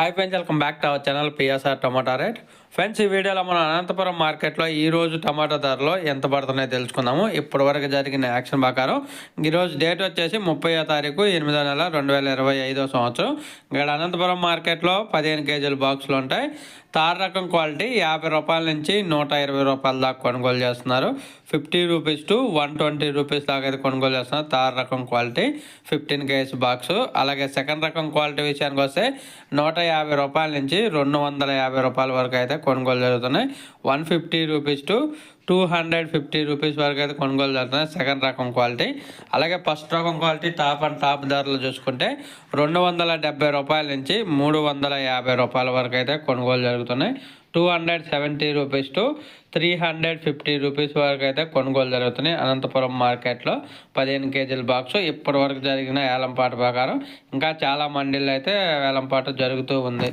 Hi friends welcome back to our channel PSR tomato rate friends ఈ వీడియోలో మనం అనంతపురం మార్కెట్లో ఈరోజు టమాటా ధరలు ఎంత పడుతున్నాయో తెలుసుకుందాము. ఇప్పటి వరకు జరిగిన యాక్షన్ ప్రకారం ఈరోజు డేట్ వచ్చేసి ముప్పై తారీఖు ఎనిమిదో నెల రెండు వేల ఇరవై ఐదో సంవత్సరం. ఇక్కడ అనంతపురం మార్కెట్లో పదిహేను కేజీల బాక్సులు ఉంటాయి. తార్ రకం క్వాలిటీ యాభై రూపాయల నుంచి నూట ఇరవై రూపాయల దాకా కొనుగోలు చేస్తున్నారు. Fifty rupees to one twenty rupees దాకా అయితే కొనుగోలు చేస్తున్నారు తార్ రకం క్వాలిటీ ఫిఫ్టీన్ కేజీ బాక్స్. అలాగే సెకండ్ రకం క్వాలిటీ విషయానికి వస్తే నూట యాభై రూపాయల నుంచి రెండు వందల యాభై రూపాయల వరకు అయితే కొనుగోలు జరుగుతున్నాయి. One fifty rupees to two hundred fifty rupees వరకు అయితే కొనుగోలు జరుగుతున్నాయి. సెకండ్ రకం క్వాలిటీ. అలాగే ఫస్ట్ రకం క్వాలిటీ టాప్ అండ్ టాప్ ధరలు చూసుకుంటే రెండు వందల డెబ్బై రూపాయల నుంచి మూడు వందల యాభై రూపాయల వరకు అయితే కొనుగోలు జరుగుతున్నాయి. Two hundred seventy rupees to three hundred fifty rupees వరకు అయితే కొనుగోలు జరుగుతున్నాయి. అనంతపురం మార్కెట్లో పదిహేను కేజీల బాక్స్. ఇప్పటి వరకు జరిగిన వేలంపాట ప్రకారం ఇంకా చాలా మండీలు అయితే వేలంపాట జరుగుతూ ఉంది.